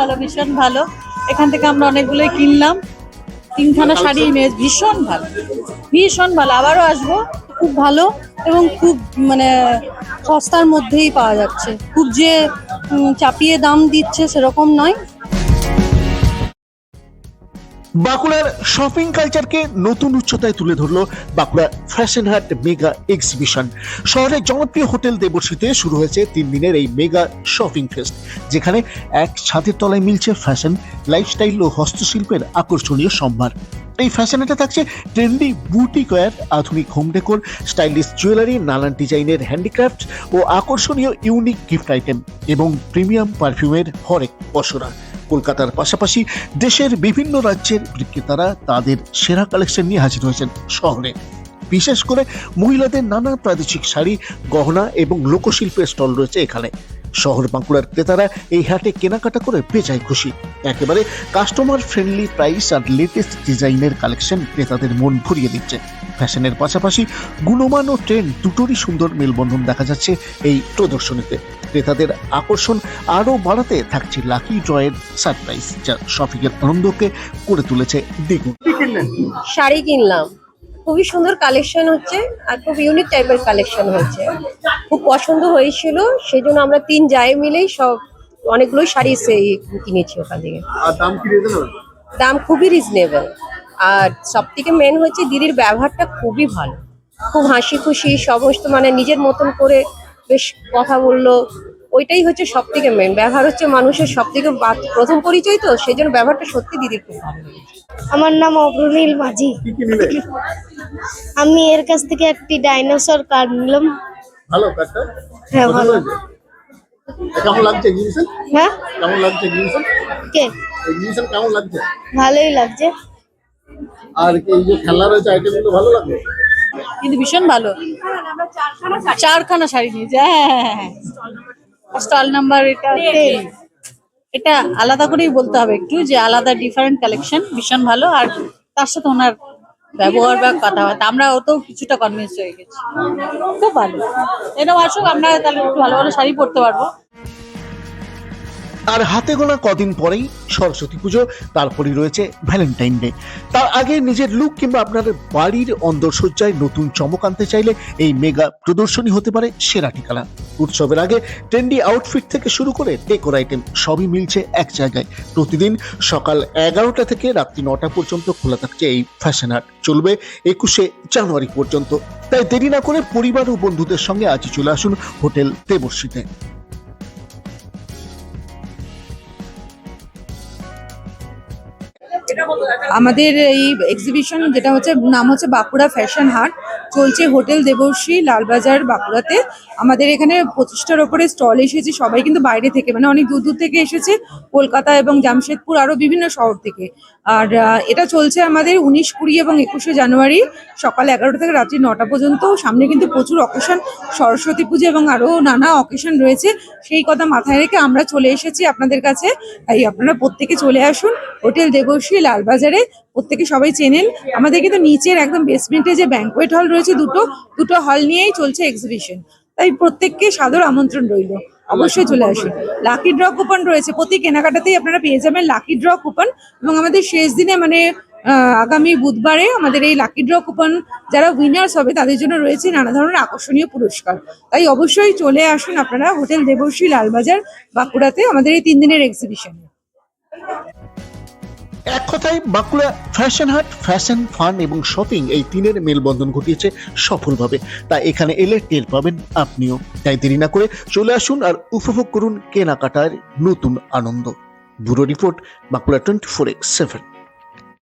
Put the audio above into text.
ভালো, ভীষণ ভালো। এখান থেকে আমরা অনেকগুলোই কিনলাম। তিনখানা শাড়ি ইমেজ ভীষণ ভালো ভীষণ ভালো। আবারও আসব, খুব ভালো এবং খুব মানে সস্তার মধ্যেই পাওয়া যাচ্ছে। খুব যে চাপিয়ে দাম দিচ্ছে সেরকম নয়। বাঁকুড়ার শপিং কালচারকে নতুন উচ্চতায় তুলে ধরলো Bankura fashion Haat mega exhibition শহরের জনপ্রিয় হোটেল দেবশ্রীতে শুরু হয়েছে তিন দিনের এই মেগা শপিং ফেস্ট যেখানে এক ছাদের তলায় মিলছে ফ্যাশন লাইফস্টাইল ও হস্তশিল্পের আকর্ষণীয় সম্ভার। এই ফ্যাশনেতে থাকছে ট্রেন্ডি বুটিক ওয়্যার আধুনিক হোম ডেকোর স্টাইলিশ জুয়েলারি নানান ডিজাইনের হ্যান্ডিক্রাফট ও আকর্ষণীয় ইউনিক গিফট আইটেম এবং প্রিমিয়াম পারফিউমের হরেক পসরা। কলকাতার পাশাপাশি দেশের বিভিন্ন রাজ্যের বিক্রেতারা তাদের সেরা কালেকশন নিয়ে হাজির হয়েছেন শহরে। বিশেষ করে মহিলাদের নানা প্রাদেশিক শাড়ি, গহনা এবং লোকশিল্পের স্টল রয়েছে এখানে। শহর বাঁকুড়ার ক্রেতারা এই হাটে কেনাকাটা করে বেজায় খুশি। একেবারে কাস্টমার ফ্রেন্ডলি প্রাইস আর লেটেস্ট ডিজাইনের কালেকশন ক্রেতাদের মন ভরিয়ে দিচ্ছে। ফ্যাশনের পাশাপাশি গুণমান ও ট্রেন্ড দুটোরই সুন্দর মেলবন্ধন দেখা যাচ্ছে এই প্রদর্শনীতে। ক্রেতাদের আকর্ষণ আরও বাড়াতে থাকছে লাকি ড্রয়ের সারপ্রাইজ যা শপিংয়ের আনন্দকে করে তুলেছে দ্বিগুণ। শাড়ি কিনলাম। খুবই সুন্দর কালেকশন হচ্ছে আর খুব ইউনিক টাইপের কালেকশন হচ্ছে। খুব পছন্দ হয়েছিল সেই জন্য আমরা তিন জায়ে মিলেই সব অনেকগুলোই শাড়ি সেই কিনেছি ওখান থেকে। আর দাম কি দাম খুবই রিজনেবল আর সব থেকে মেন হচ্ছে দিদির ব্যবহারটা খুবই ভালো। খুব হাসি খুশি সমস্ত মানে নিজের মতন করে বেশ কথা বলল। ওইটাই হচ্ছে সব থেকে মেন ব্যবহার হচ্ছে মানুষের সব থেকে প্রথম পরিচয় তো সেই জন্য ব্যবহারটা সত্যি দিদির খুব ভালো আমার নাম অগ্রনীল মাঝি। কি কি নিলে? আমি এর কাছ থেকে একটি ডাইনোসর কার্ড নিলাম। ভালো কার্ডটা হ্যাঁ ভালো। কেমন লাগছে এক্সিবিশন হ্যাঁ? কেমন লাগছে এক্সিবিশন কে? এক্সিবিশন কেমন লাগছে? ভালোই লাগছে। আর এই যে খেলনা রয়েছে আইটেমগুলো ভালো লাগবে কিন্তু ভীষণ ভালো। চারখানা শাড়ি নিয়েছে হ্যাঁ হ্যাঁ হ্যাঁ স্টল নাম্বার এটা এটা আলাদা করেই বলতে হবে একটু যে আলাদা ডিফারেন্ট কালেকশন ভীষণ ভালো। আর তার সাথে ওনার ব্যবহার বা কথা কথাবার্তা আমরা ওতেও কিছুটা কনভিন্স হয়ে গেছি। খুব ভালো। এরকম আসুক, আমরা তাহলে একটু ভালো ভালো শাড়ি পরতে পারব। আর হাতে গোনা কদিন পরেই সরস্বতী পুজো তারপরেই রয়েছে ভ্যালেন্টাইন ডে তার আগে নিজের লুক কিংবা আপনার বাড়ির অন্দরসজ্জায় নতুন চমক আনতে চাইলে এই মেগা প্রদর্শনী হতে পারে সেরা ঠিকানা। উৎসবের আগে ট্রেন্ডি আউটফিট থেকে শুরু করে ডেকোর আইটেম সবই মিলছে এক জায়গায়। প্রতিদিন সকাল এগারোটা থেকে রাত্রি নটা পর্যন্ত খোলা থাকছে এই ফ্যাশন হাট চলবে একুশে জানুয়ারি পর্যন্ত। তাই দেরি না করে পরিবার ও বন্ধুদের সঙ্গে আজই চলে আসুন হোটেল দেবশ্রীতে। আমাদের এই এক্সিবিশন যেটা হচ্ছে, নাম হচ্ছে বাঁকুড়া ফ্যাশন হাট। চলছে হোটেল দেবশ্রী লালবাজার বাঁকুড়াতে। আমাদের এখানে পঁচিশটার ওপরে স্টল এসেছে সবাই কিন্তু বাইরে থেকে মানে অনেক দূর দূর থেকে এসেছে। কলকাতা এবং জামশেদপুর আরও বিভিন্ন শহর থেকে। আর এটা চলছে আমাদের উনিশ কুড়ি এবং একুশে জানুয়ারি সকাল এগারোটা থেকে রাত্রি নটা পর্যন্ত। সামনে কিন্তু প্রচুর অকেশন সরস্বতী পুজো এবং আরও নানা অকেশন রয়েছে। সেই কথা মাথায় রেখে আমরা চলে এসেছি আপনাদের কাছে। তাই আপনারা প্রত্যেকে চলে আসুন হোটেল দেবশ্রী লালবাজারে। প্রত্যেকে সবাই চেনেন। আমাদের কিন্তু নিচের একদম বেসমেন্টে যে ব্যাঙ্কোয়েট হল রয়েছে দুটো দুটো হল নিয়েই চলছে এক্সিবিশন তাই প্রত্যেককে সাদর আমন্ত্রণ রইল। অবশ্যই চলে আসুন। লাকি ড্র কুপন রয়েছে। প্রতি কেনাকাটাতেই আপনারা পেয়ে যাবেন লাকি ড্র কুপন এবং আমাদের শেষ দিনে মানে আগামী বুধবারে আমাদের এই লাকি ড্র কুপন যারা উইনার্স হবে তাদের জন্য রয়েছে নানা ধরনের আকর্ষণীয় পুরস্কার। তাই অবশ্যই চলে আসুন আপনারা হোটেল দেবশ্রী লালবাজার বাঁকুড়াতে আমাদের এই তিন দিনের এক্সিবিশনে এক কথায়, Bankura fashion Haat, fashion, fun এবং শপিং এই তিনের মেলবন্ধন ঘটিয়েছে সফলভাবে। তাই এখানে এলে টের পাবেন আপনিও। তাই দেরি না করে চলে আসুন আর উপভোগ করুন কেনাকাটার নতুন আনন্দ। Bureau report, Bankura twenty four X seven.